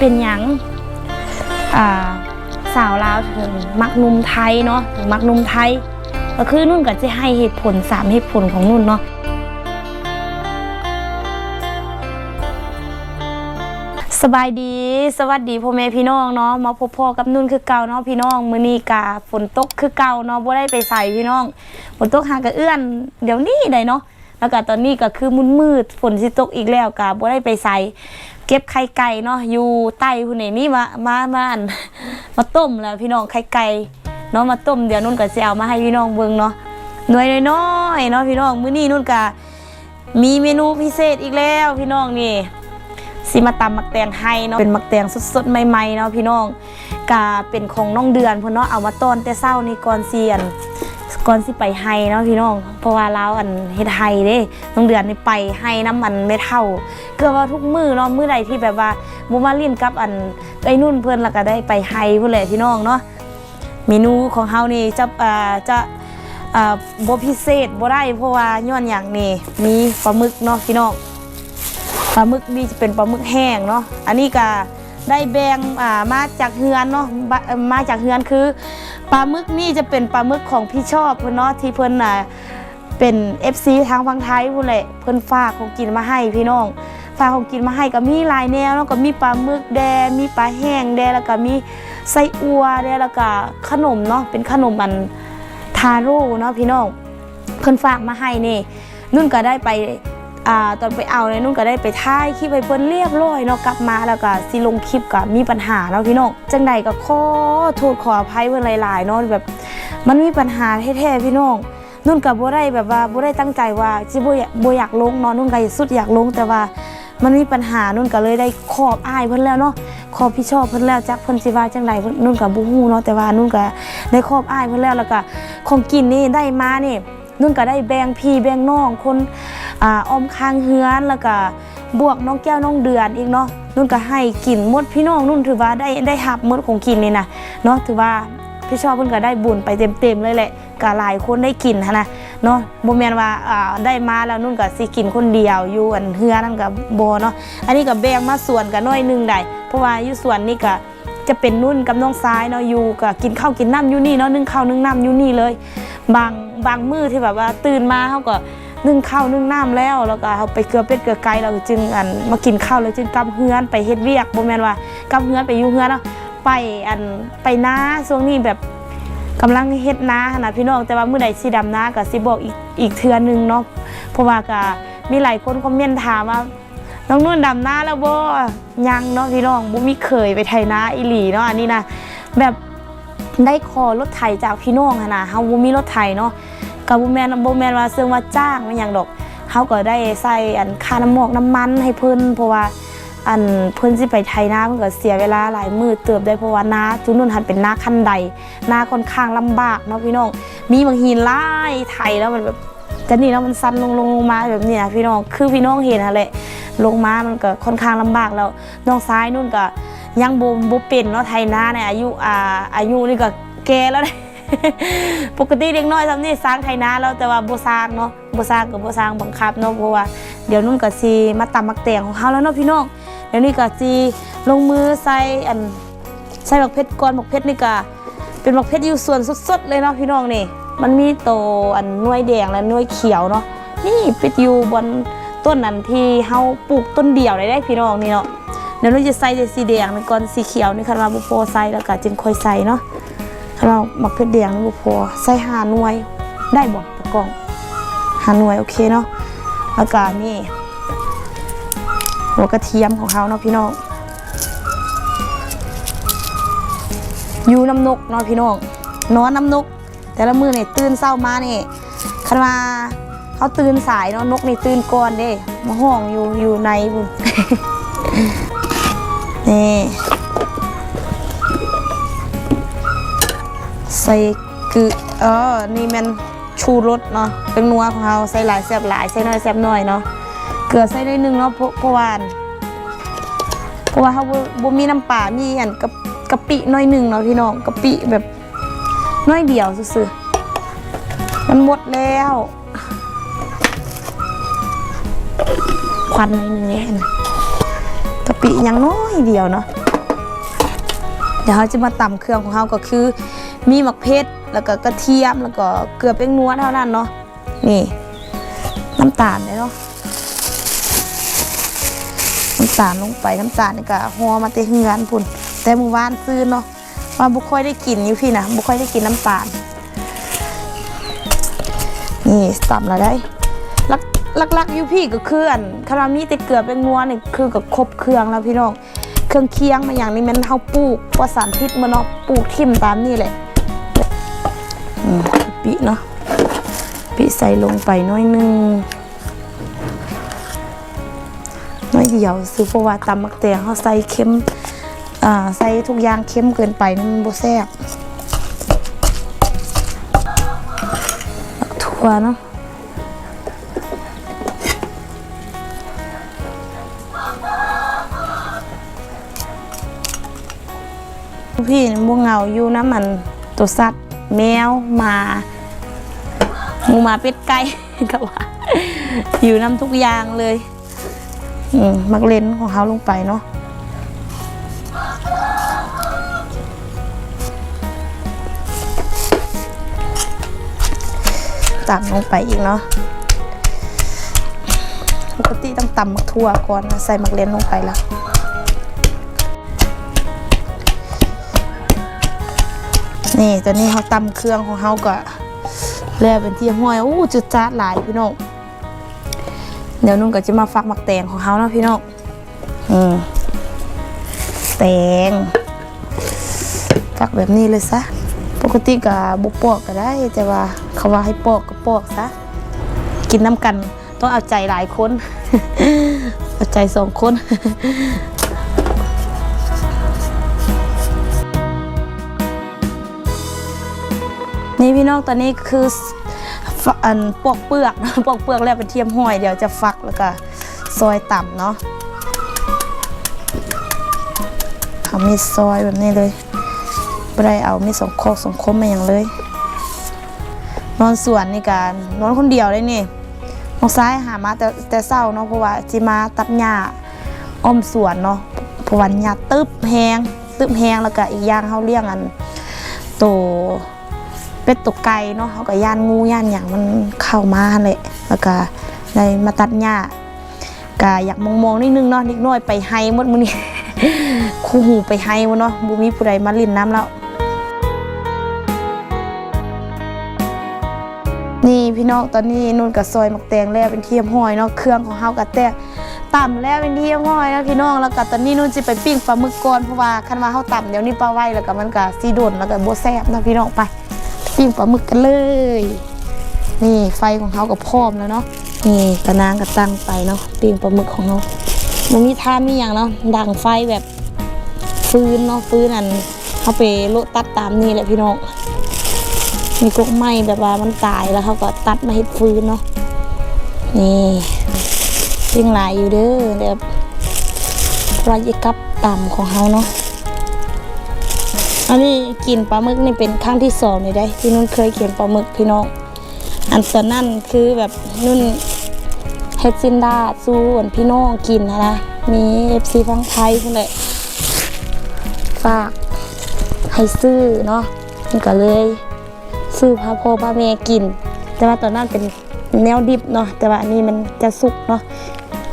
เป็นหยังอ่าสาวลาวถึงมักนุ่มไทยเนาะถึงมักนุ่มไทย ก็คือนุ่นก็จะให้เหตุผลสามเหตุผลของนุ่นเนาะสบายดี สวัสดีพ่อแม่พี่น้องเนาะมาพบพ่อกับนุ่นคือเก่าเนาะพี่น้องมื้อนี้กาฝนตกคือเก่าเนาะบ่ได้ไปใส่พี่น้องฝนตกหากระเอื้อน เดี๋ยวนี้ได้เนาะแล้วก็ตอนนี้ก็คือมุนมืดฝนสิตกอีกแล้วกาบ่ได้ไปใส่ เก็บไข่ไก่เนาะอยู่ใต้พุ่นนี่มีมามามานมาต้มแล้วพี่น้องไข่ไก่เนาะมาต้มเดี๋ยวนุ่นก็สิเอามาให้พี่น้องเบิ่งเนาะหน่วยน้อยเนาะพี่น้องมื้อนี้นุ่นก็มีเมนูพิเศษอีกแล้วพี่น้องนี่สิมาตำมักแตงให้เนาะเป็นมักแตงสดๆใหม่ๆเนาะพี่น้องกาเป็นของน้องเดือนเพิ่นเนาะเอามาต้นแต่เช้านี่ก่อนเซียน ก่อนสิไปให้เนาะพี่น้อง เพราะว่าเราอันเฮ็ดให้เด้น้องเดือนนี่ไปให้น้ำมันไม่เท่า เกือบว่าทุกมื้อเนาะมื้อใดที่แบบว่าบ่มาเล่นกับอันไอ้นุ่นเพิ่นแล้วก็ได้ไปให้พุ่นแหละพี่น้องเนาะเมนูของเฮานี่จะอ่าจะอ่าบ่พิเศษบ่ได้เพราะว่าย้อนหยังนี่มีปลาหมึกเนาะพี่น้องปลาหมึกนี่จะเป็นปลาหมึกแห้งเนาะอันนี้ก็ได้แบ่งอ่ามาจากเฮือนเนาะมาจากเฮือนคือ ปลาหมึกนี่จะเป็นปลาหมึกของพี่ชอบเพิ่อนเนาะที่เพิ่อนน่ะเป็น FC ทางฝั่งไทยพุ่นแหละเพิ่อนฝากของกินมาให้พี่น้องฝากของกินมาให้ก็มีลายแนวเนาะก็มีปลาหมึกแดงมีปลาแห้งแดงแล้วก็มีไส้อัวแดงแล้วก็ขนมเนาะเป็นขนมอันทาโร่เนาะพี่น้องเพิ่อนฝากมาให้นี่นุ่นก็ได้ไป ตอนไปเอาเนี่ยนุ่นก็ได้ไปถ่ายคลิปไปเพิ่นเรียบร้อยเนาะกลับมาแล้วก็สิลงคลิปก็มีปัญหาเนาะพี่น้องจังใดก็ขอโทษขออภัยเพิ่นหลายๆเนาะแบบ มันมีปัญหาแท้ๆพี่น้องนุ่นก็บ่ได้แบบว่าบ่ได้ตั้งใจว่าสิบ่อยากบ่อยากลงเนาะนุ่นก็สุดอยากลงแต่ว่ามันมีปัญหานุ่นก็เลยได้ขอบอ้ายเพิ่นแล้วเนาะขอบพี่ชอบเพิ่นแล้วจักเพิ่นสิว่าจังไดนุ่นก็บ่ฮู้เนาะแต่ว่านุ่นก็ได้ขอบอ้ายเพิ่นแล้วแล้วก็ของกินนี่ได้มานี่นุ่นก็ได้แบ่งพี่แบ่งน้องคน อ่าอมคางเฮือนแล้วก็บวกน้องแก้วน้องเดือนอีกเนาะนุ่นก็ให้กินมดพี่น้องนุ่นถือว่าได้ได้หับมดของกินนี่นะเนาะถือว่าพี่ชอบเพิ่นก็ได้บุญไปเต็มๆเลยแหละก็หลายคนได้กินนะเนาะบ่แม่นว่าอ่าได้มาแล้วนุ่นก็สิกินคนเดียวอยู่อันเฮือนั่นก็บ่เนาะอันนี้ก็แบ่งมาส่วนกันน้อยหนึงได้เพราะว่าอยู่ส่วนนี้ก็จะเป็นนุ่นกับน้องซ้ายเนาะอยู่ก็กินข้าวกินน้ำอยู่นี่เนาะนึ่งข้าวนึ่งน้ำอยู่นี่เลย บางบางมื้อที่แบบว่าตื่นมาเขาก็ นึ่งข้าวนึ่งน้ำแล้วแล้วก็เขาไปเกลือเป็ดเกลือไก่เราจึงอันมากินข้าวแล้วจึงกลับเฮือนไปเฮ็ดเวียกบ่แม่นว่ากลับเฮือนไปอยู่เฮือนเนาะไปอันไปนาช่วงนี้แบบกำลังเฮ็ดนาหนนะพี่น้องแต่ว่ามื้อใดสิดำนาก็สิบอกอีกอีกเทื่อนึงเนาะเพราะว่าก็มีหลายคนคอมเมนต์ถามว่าน้องนุ่นดำหน้าแล้วบ่ยังเนาะพี่น้องบ่มีเคยไปไถนาอีหลีเนาะอันนี้นะแบบได้คอรถไถจากพี่น้องหั้นนะเฮาบ่มีรถไถเนาะ กับบ่แมนบ่แมนว่าเสื่งว่าจ้างมันหยังดอกเฮาก็ได้ใส่อันค่าน้ำหมอกน้ำมันให้เพิ่นเพราะว่าอันเพิ่นสิไปไถนาเพิ่นก็เสียเวลาหลายมือเติบได้เพราะว่านาจุนุ่นหันเป็นนาคันใดนาค่อนข้างลำบากเนาะพี่น้อง มีบางหินหลายไถแล้วมันแบบแต่นี่แล้วมันซันลงลงลงมาแบบนี้นะพี่น้องคือพี่น้องเห็นนั่นแหลงมามันก็ค่อนข้างลำบากแล้วน้องซ้ายนุ่นก็ยังบ่บ่เป็นเนาะไทยนาเนี่ยอายุอ่าอายุนี่ก็แก่แล้วเนี่ย ปกติเด็กน้อยทำนี่สร้างไทยนาแล้วแต่ว่าบ่สร้างเนาะบ่สร้างก็บ่สร้างบังคับเนาะเพราะว่าเดี๋ยวนุ่นก็สิมาตำมักแตงของเฮาแล้วเนาะพี่น้องเดี๋ยวนี้ก็สิลงมือใส่อันใส่บักเพชรก่อนบักเพชรนี่ก็เป็นบักเพชรอยู่ส่วนสดๆเลยเนาะพี่น้องนี่ มันมีโตอันน่วยแดงและน่วยเขียวเนาะนี่เป็ดอยู่บนต้นนั้นที่เฮาปลูกต้นเดียวได้ได้พี่น้องนี่เนาะเดี๋ยวเราจะใส่แต่สีแดงนี่ก่อนสีเขียวนี่คันว่าบุโพใส่แล้วก็จึงค่อยใส่เนาะ คันว่ามักเพชรแดงนี่บุโพใส่หาหน่วย ได้บ่ตะกองหาหน่วยโอเคเนาะแล้วก็นี่หัวกระเทียมของเขาเนาะพี่น้องอยูน้ำนกเนาะพี่น้องนอนน้ำนก แต่ละมือเนี่ยตื่นเศร้ามาเนี่ยคันว่าเขาตื่นสายเนาะนกนี่ตื่นก่อนเด้มาห้องอยู่อยู่ในบุญนี่ ใส่คือเออนี่มันชูรสเนาะเป็นนัวของเราใส่หลายแซ่บหลายใส่น้อยแซ่บน้อยเนาะเกลือใส่ได้หนึ่งเนาะเพราะเพราะว่าเพราะว่าเขาบ่บ่มีน้ำปลามีอันกะกะปิน้อยหนึ่งเนาะพี่น้องกะปิแบบน้อยเดียวซื่อๆมันหมดแล้วควันในอยหนึงเนี่ยเห็นกะปิยังน้อยเดียวเนาะเดี๋ยวเขาจะมาตำเครื่องของเขาก็คือ มีหมักเพชรแล้วก็กระเทียมแล้วก็เกลือเป็นนัวเท่านั้นเนาะนี่น้ำตาลเลยเนาะน้ำตาลลงไปน้ำตาลนี่ก็หัวมาเตะเฮือนพุ่นแต่เมื่อวานซื้อเนาะว่าบุค่อยได้กินอยู่พี่นะบุค่อยได้กินน้ำตาลนี่ตำแล้วได้ลักลักลักอยู่พี่ก็คืออันคารามีแต่เกลือเป็นนัวนี่คือกับครบเครื่องแล้วพี่น้อง เครื่องเคียงมาอย่างนี้มันเฮาปลูกว่าสารพิษมันเนาะปลูกทิ่มตามนี่แหละ อืมปิเนาะปิใส่ลงไปน้อยนึงน้อยเดียวซื้อเพราะว่าตำมักแตงเขาใส่เค็มอ่าใส่ทุกอย่างเค็มเกินไปนี่มันบ่แซ่บถั่วเนาะพี่นี่บ่เงาอยู่นะมันตัวสัตว์ แมวหมาหมูหมาเป็ดไก่ก็ว่าอยู่น้ำทุกอย่างเลยอืมมักเลนของเขาลงไปเนาะตำลงไปอีกเนาะปกติต้องตำมักทั่วก่อนนะใส่มักเลนลงไปแล้ว นี่ตอนนี้เขาตำเครื่องของเขาก็แล้วเป็นที่ห้อยอู้จุดจ้าดหลายพี่น้องเดี๋ยวนุ่นก็จะมาฟักหมักแตงของเขาเนาะพี่น้องอืมแตงฟักแบบนี้เลยซะปกติก็บุปอกก็ได้แต่ว่าเขาว่าให้ปอกก็ปอกซะกินน้ำกันต้องเอาใจหลายคน เอาใจสองคน นี่พี่น้องตอนนี้คืออันปอกเปลือกปอกเปลือกแล้วเป็นเทียมห้อยเดี๋ยวจะฟักแล้วก็ซอยต่ำเนาะเอามีดซอยแบบนี้เลยไม่ได้เอามีดสองโคกสองคมมาอย่างเลย นอนสวนนี่การนอนคนเดียวเลยนี่น้องซ้ายหามาแต่แต่เศร้าเนาะเพราะว่าจิมาตัดหญ้าอ้อมสวนเนาะเพราะวันหญ้าตึบแหงตึบแหงแล้วก็อีกอย่างเขาเลี้ยงอันโต เป็ดตกไก่เนาะเขาก็ย่านงูย่านอย่างมันเข้ามาหั่นแหละแล้วก็ได้มาตัดหญ้ากะอยากมองๆนิดนึงเนาะนิดน้อยไปไฮหมดมือนี้คู่หูไปไฮหมดเนาะบ่มีผู้ใดมาลินน้ำแล้วนี่พี่น้องตอนนี้นุ่นกับซอยมักแตงแล้วเป็นเทียมห้อยเนาะเครื่องของเฮากับแต่ต่ำแล้วเป็นเทียมห้อยนะพี่น้องแล้วก็ตอนนี้นุ่นจะไปปิ้งปลาหมึกก่อนเพราะว่าคันว่าเฮาต่ำเดี๋ยวนี้ปลาไว้แล้วก็มันก็สีโดนแล้วก็บ่แซ่บนะพี่น้องไป ปิ้งปลาหมึกกันเลย นี่ไฟของเขาก็พร้อมแล้วเนาะนี่กระนางก็ตั้งไปเนาะปิ้งปลาหมึกของเรามันมีท่ามีอย่างเนาะดังไฟแบบฟื้นเนาะฟื้นอันเขาไปโลตัดตามนี่แหละพี่น้องมีกกไม้แบบว่ามันตายแล้วเขาก็ตัดมาเฮ็ดฟืนเนาะนี่ปิ้งหลายอยู่เด้อเดี๋ยวรายกับต่ำของเขาเนาะ อันนี้กินปลาหมึกนี่เป็นครั้งที่สองเลยได้ ที่นุ่นเคยกินปลาหมึกพี่น้อง อันตอนนั้นคือแบบนุ่นเฮดซินดาสู้อันพี่น้องกินนะนะมีเอฟซีฟังไทยคนเลยฝากให้ซื้อเนาะนี่ก็เลยซื้อพาพ่อพาแม่กิน แต่ว่าตอนนั้นเป็นแนวดิบเนาะแต่ว่าอันนี้มันจะสุกเนาะ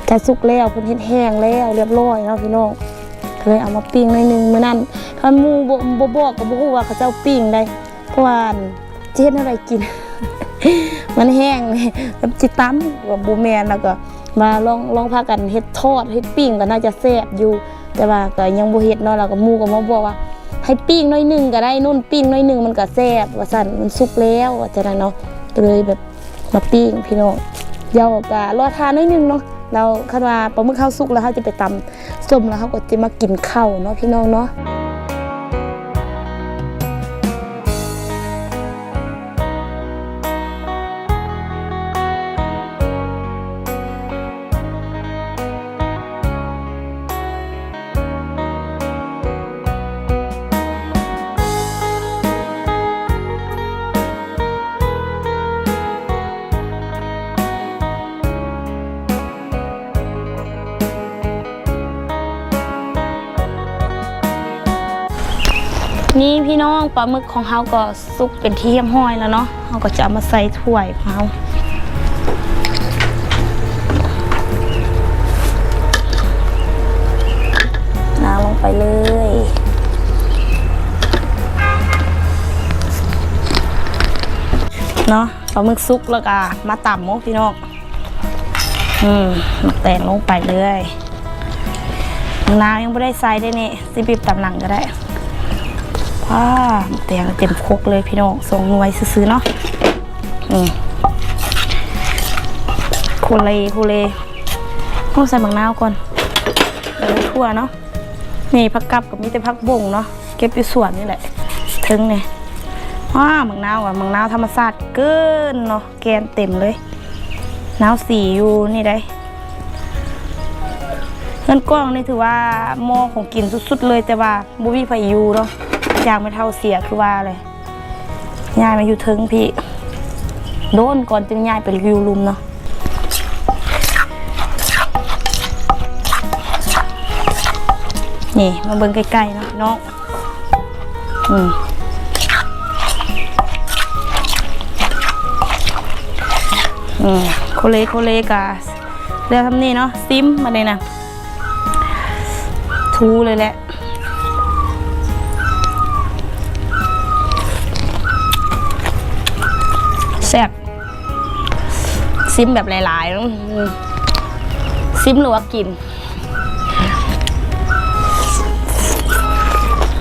จะสุกแล้วเพิ่นเฮ็ดแห้งแล้วเรียบร้อยเนาะพี่น้องเลยเอามาปิ้งหน่อยนึงมื้อนั้น คันมูบ่บ่บอกก็บ่ฮู้ว่าเขาเจ้าปิ้งได้เพราะว่าสิเฮ็ดอะไรกิน มันแห้งแบบสิตำกับบ่แม่นแล้วก็มาลองลองพากันเฮ็ดทอดเฮ็ดปิ้งก็น่าจะแซ่บอยู่ แต่ว่าก็ยังบ่เฮ็ดเนาะแล้วก็หมู่ก็มาบอกว่าให้ปิ้งน่อยหนึงก็ได้นุ่นปิ้งน่อยหนึงมันก็แซ่บว่าซั่นมันสุกแล้วว่าจังนั้นเนาะเลยแบบมาปิ้งพี่น้องเดี๋ยวก็รอทานน่อยหนึงเนาะเราคันว่าปลาหมึกข้าวสุกแล้วเขาจะไปตำส้มแล้วเขาก็จะมากินข้าวเนาะพี่น้องเนาะ นี่พี่น้องปลาหมึกของเฮาก็สุกเป็นที่เรียบร้อยแล้วเนาะเฮาก็จะเอามาใส่ถ้วยของเฮาน้ำลงไปเลยเนาะปลาหมึกสุกแล้วก็มาต่ำโมพี่น้องอืมมาแตงลงไปเลยน้ำยังไม่ได้ใส่ได้นี่สิบีบตำหลังก็ได้ ว้าแตงเต็มคกเลยพี่น้องส่งหน่วยซื้อๆเนาะอืมโคเลโคเลต้องใส่บางนาวก่อนเดี๋ยวทั่วเนาะนี่ผักกับกับมีแต่ผักบ่งเนาะเก็บอยู่สวนนี่แหละถึงเนี่ยว้ามังนาวอะมังนาวธรรมชาติเกินเนาะแกนเต็มเลยนาวสีอยู่นี่ได้เงินกล้องนี่ถือว่าหม้อของกินสุดๆเลยแต่ว่าบุมีไฟยูเนาะ ยากไม่เท่าเสียคือว่าเลยยายมาอยู่เทิงพี่ โดนก่อนจึงยายไปวิวลุมเนาะนี่มาเบิ่งใกล้ๆเนาะน้องอืมอืมโคเลโคเลกาเรื่องทำนี่เนาะซิมมาเลยนะทูเลยแหละ ซ่บซิมแบบหลายๆเนอะอืมซิมหรือว่ากิน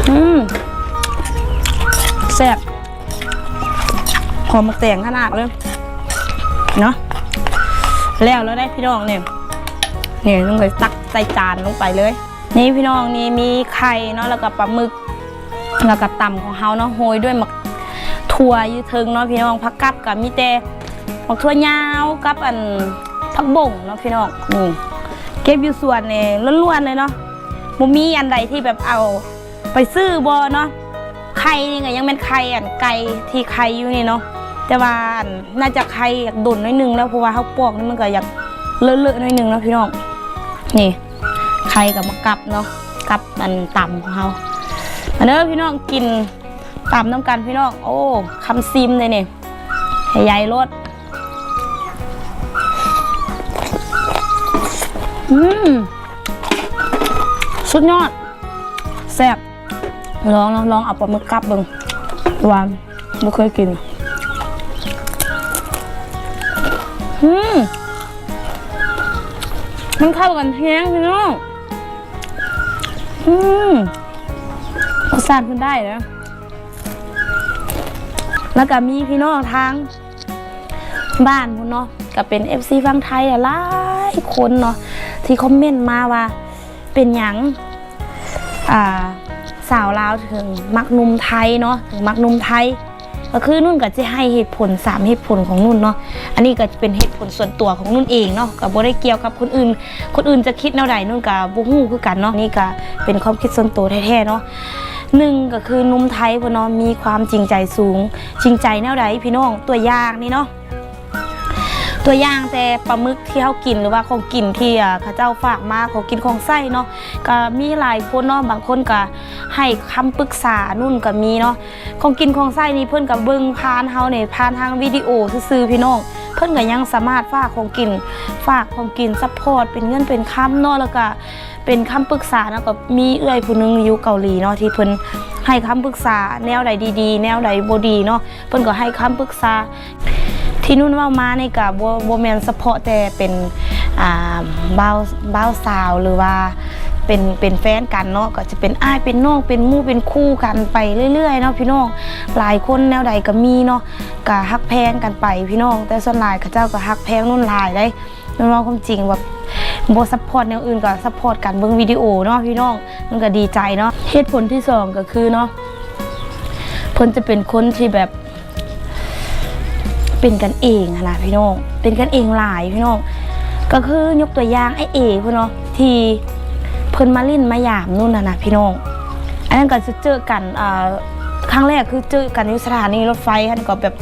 อืมแซ่บหอมมะแต่งขนาดเลยเนาะแล้วแล้วได้พี่น้องเนี่ยเนี่ยต้องไปตักใส่จานลงไปเลย นี่พี่น้องนี่มีไข่เนาะแล้วก็ปลาหมึกแล้วก็ตำของเฮาเนาะโรยด้วยมัก ถั่วอยืดถึงเนาะพี่น้องผักกับกับมีแต่หมักถั่วยาวกับอันผักบ่งเนาะพี่น้องนี่เก็บอยู่ส่วนเนี่ยล้วนๆเลยเนาะบ่มีอันใดที่แบบเอาไปซื้อบอเนาะไข่นี่ก็ยังเป็นไข่อันไก่ที่ไข่อยู่นี่เนาะแต่ว่านน่าจะใครอยากดนน้อยนึงแล้วเพราะว่าเขาปอกนี่มันก็อยากเลอะๆน้อยนึงแล้วพี่น้องนี่ใครกับมากลับเนาะกับมันต่ำของเขาอันเด้พี่น้องกิน ต่ำน้ำกันพี่น้อง โอ้คำซิมเลยเนี่ยใหญ่รสอืมสุดยอดแซ่บลองลองลองเอาปลาหมึกกลับเบิ่งหวานไม่เคยกิน อืมมันเข้ากันแห้งพี่น้อง อืมรสชาติมันได้นะ แล้วก็มีพี่น้องทางบ้านพุ่นเนาะก็เป็น FC ฟังไทยอะหลายคนเนาะที่คอมเมนต์มาว่าเป็นหยังอ่าสาวลาวถึงมักหนุ่มไทยเนาะถึงมักหนุ่มไทย ก็คือนุ่นก็จะให้เหตุผลสามเหตุผลของนุ่นเนาะอันนี้ก็จะเป็นเหตุผลส่วนตัวของนุ่นเองเนาะกับบ่ได้เกี่ยวกับคนอื่น คนอื่นจะคิดแนวใดนุ่นกับบ่ฮู้คือกันเนาะนี่ก็เป็นความคิดส่วนตัวแท้ๆเนาะ หนึ่งก็คือนุ่มไทยพุ่นเนาะมีความจริงใจสูง จริงใจแนวใดพี่น้องตัวอย่างนี่เนาะตัวอย่างแต่ปลาหมึกที่เขากินหรือว่าของกินที่อ่าเขาเจ้าฝากมาของกินของไส้เนาะก็มีหลายคนเนาะบางคนก็ให้คำปรึกษานุ่นก็มีเนาะของกินของไส้นี่เพิ่นก็เบิ่งผ่านเฮาเนี่ยผ่านทางวิดีโอซื่อพี่น้อง เพิ่นก็ยังสามารถฝากของกิน ฝากของกินซัพพอร์ตเป็นเงินเป็นคำเนาะแล้วก็เป็นคำปรึกษาเนาะก็มีเอื้อยผู้หนึงอยู่เกาหลีเนาะที่เพิ่นให้คำปรึกษาแนวใดดีๆ แนวใดบ่ดีเนาะเพิ่นก็ให้คำปรึกษา ที่นุ่นว่ามาในกับโบแมนเฉพาะแต่เป็นอ่าบ้าวบ้าวสาวหรือว่า เป็นเป็นแฟนกันเนาะก็จะเป็นอ้ายเป็นน้องเป็นมู่เป็นคู่กันไปเรื่อยๆเนาะพี่น้องหลายคนแนวใดก็มีเนาะก็ฮักแพงกันไปพี่น้อง แต่ส่วนหลายเขาเจ้าก็ฮักแพงนุ่นหลายได้นุ่นว่าความจริงแบบโบซัพพอร์ตแนวอื่นก็ซัพพอร์ตกันเบิ่งวิดีโอเนาะพี่น้องมันก็ดีใจเนาะเหตุผลที่สองก็คือเนาะเพิ่นจะเป็นคนที่แบบ เป็นกันเองนะพี่น้องเป็นกันเองหลายพี่น้องก็คือยกตัวอย่างไอเอพี่น้องที่ เพิ่นมาลิ่นมาหยามนู่นน่ะนะพี่น้อง อันนั้นก็จะเจอกันอ่าครั้งแรกคือเจอกันอยู่สถานีรถไฟอันก็แบบ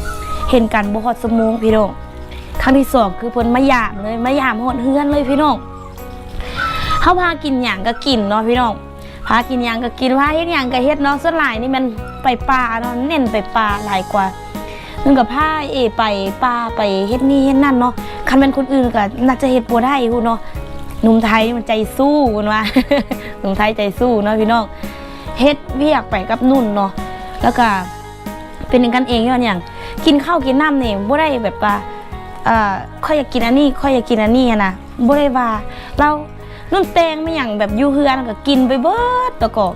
เห็นกันบ่ฮอดสมงพี่น้องครั้งที่สองคือเพิ่นมาหยามเลยมาหยามฮอดเฮือนเลยพี่น้องเฮาพากินหยังก็กินเนาะพี่น้องพากินหยังก็กินพาเฮ็ดหยังก็เฮ็ดเนาะส่วนหลายนี่มันไปป่าเนาะเน้นไปป่าหลายกว่านึงกับพาเอไปป่าไปเฮ็ดนี่เฮ็ดนั่นเนาะคันเป็นคนอื่นก็น่าจะเฮ็ดบ่ได้ฮู้เนาะ หนุ่มไทยมันใจสู้มันว่าหนุ่มไทยใจสู้เนาะพี่น้องเฮ็ดเวียกไปกับนุ่นเนาะแล้วก็เป็นกันเองย้อนหยังกินข้าวกินน้ำเนี่ยบ่ได้แบบว่าเอ่อค่อยอยากกินอันนี้ค่อยอยากกินอันนี้อะนะบ่ได้ว่าเรานุ่นแตงไม่อย่างแบบอยู่เฮือนก็กินไปเบิดตะกอ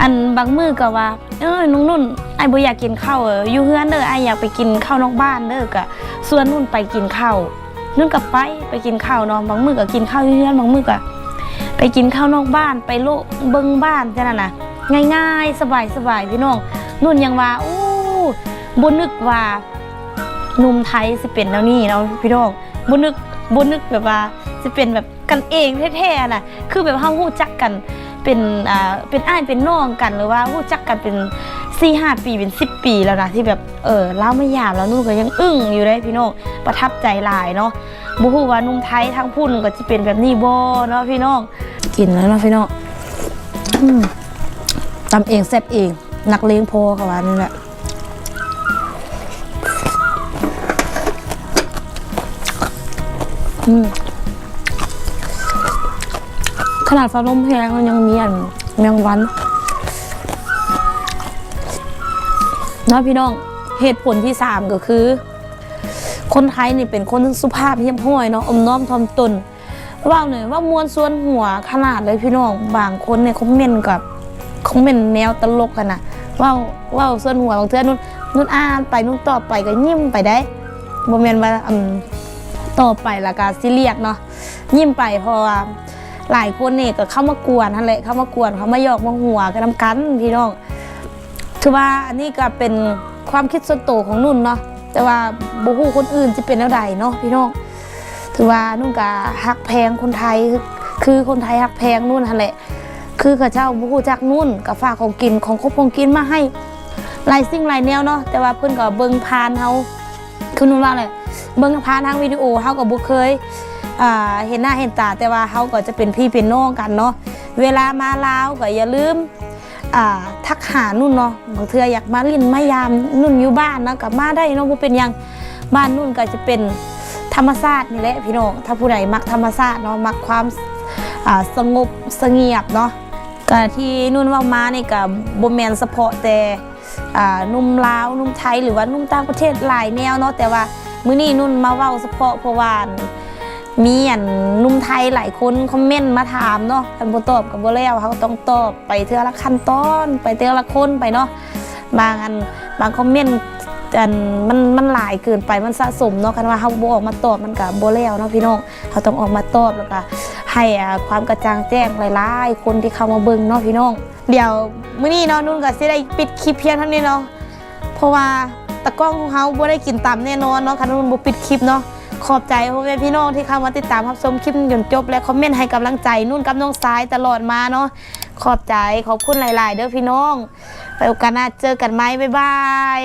อันบางมือก็ว่า เออนุ่นนุ่นไอ้บ่อยากกินข้าวอยู่เฮือนเด้อไอ้อยากไปกินข้าวนอกบ้านเด้อก็ส่วนนุ่นไปกินข้าว นุ่นก็ไปไปกินข้าวนาะบางมือก็กินข้าวอยู่เฮือนบางมือก็ไปกินข้าวนอกบ้านไปโลเบิ่งบ้านจังนั้นน่ะง่ายๆ สบายๆพี่น้องนุ่นยังว่าอู้บ่นึกว่าหนุ่มไทยสิเป็นแล้วนี่เนาะพี่น้องบุนึกบุนึกแบบว่าสิเป็นแบบกันเองแท้ๆน่ะคือแบบเฮาฮู้จักกันเป็นอ่าเป็นอ้ายเป็นน้องกันหรือว่าฮู้จักกันเป็น 4 5ปีเป็น10ปีแล้วนะที่แบบเออเล่าไม่ยาวแล้วนู่นก็ยังอึ้งอยู่เลยพี่น้องประทับใจหลายเนาะบ่ฮู้ว่านุ่มไทยทางพุ่นก็สิเป็นแบบนี้บ่เนาะพี่น้องกินแล้วเนาะพี่น้องอืมตำเองแซ่บเองนักเลงโพเขาว่านี่แหละขนาดฟ้าลมแพงมันยังมีอันแมงวัน นาะพี่น้องเหตุผลที่สามก็คือ คนไทยนี่เป็นคนสุภาพเรียบร้อยเนาะอมน้อมถ่อมตนว่าเลยว่ามวนส่วนหัวขนาดเลยพี่น้องบางคนเนี่ยคอมเมนต์กับคอมเมนต์แนวตลกกันนะว่าว่าส่วนหัวบางเทื่อนุ่นนุ่นอ่านไปนุ่นตอบไปก็ยิ้มไปได้บ่แม่นว่าอืมต่อไปละกาซิเรียกเนาะยิ้มไปเพราะว่าหลายคนเนี่ยก็เข้ามากวนนั่นแหละเข้ามากวนเขามาหยอกมาหัวกันนำกันพี่น้อง ถือว่าอันนี้ก็เป็นความคิดส่วนตัวของนุ่นเนาะแต่ว่าบุคูคนอื่นจะเป็นแล้วใดเนาะพี่น้องถือว่านุ่นก็ฮักแพงคนไทยคือคนไทยฮักแพงนุ่นนั่นแหละ คือข้าเจ้าบุคูจักนุ่นกับฝากของกินของคบของกินมาให้หลายสิ่งหลายแนวเนาะแต่ว่าเพิ่อนก็เบิ่งพานเฮาคือนุ่นว่าอะไรเบิ่งผ่านทางวิดีโอเฮาก็บ่เคยเห็นหน้าเห็นตาแต่ว่าเฮาก็จะเป็นพี่เป็นน้องกันเนาะเวลามาลาวก็อย่าลืม ทักหานุ่นเนาะบางเทืออยากมาลินมายามนุ่นอยู่บ้านเนาะก็มาได้เนาะบ่เป็นยังบ้านนุ่นก็จะเป็นธรรมชาตินี่แหละพี่น้องถ้าผู้ใดมักธรรมชาติเนาะมักความสงบเสงียมเนาะก็ที่นุ่นว่ามานี่ก็บ่แมนเฉพาะแต่หนุ่มลาวหนุ่มไทยหรือว่านุ่มต่างประเทศหลายแนวเนาะแต่ว่ามื้อนี้นุ่นมาเว้าเฉพาะเพราะว่า มีอันนุ่มไทยหลายคนคอมเมนต์มาถามเนาะคันบ่ตอบก็บ่แล้วเขาต้องตอบไปเทื่อละขั้นตอน ไปเทื่อละคนไปเนาะบางอันบางคอมเมนต์อันมันมันหลายเกินไปมันสะสมเนาะคันว่าเฮาบ่ออกมาตอบมันก็บ่แล้วเนาะพี่น้องเขาต้องออกมาตอบแล้วก็ให้อ่าความกระจ่างแจ้งหลายๆคนที่เข้ามาเบิ่งเนาะพี่น้องเดี๋ยวมื้อนี้เนาะนุ่นก็สิได้ปิดคลิปเพียงเท่านี้เนาะเพราะว่าตะกล้องของเขาบ่ได้กินตำแน่นอนเนาะคันนุ่นบ่ปิดคลิปเนาะ ขอบใจพ่อแม่พี่น้องที่เข้ามาติดตามรับชมคลิปจนจบ และคอมเมนต์ให้กำลังใจนุ่นกับน้องซ้ายตลอดมาเนาะขอบใจขอบคุณหลาย ๆ เด้อพี่น้อง ไปโอกาสหน้าเจอกันไหมบ๊ายบาย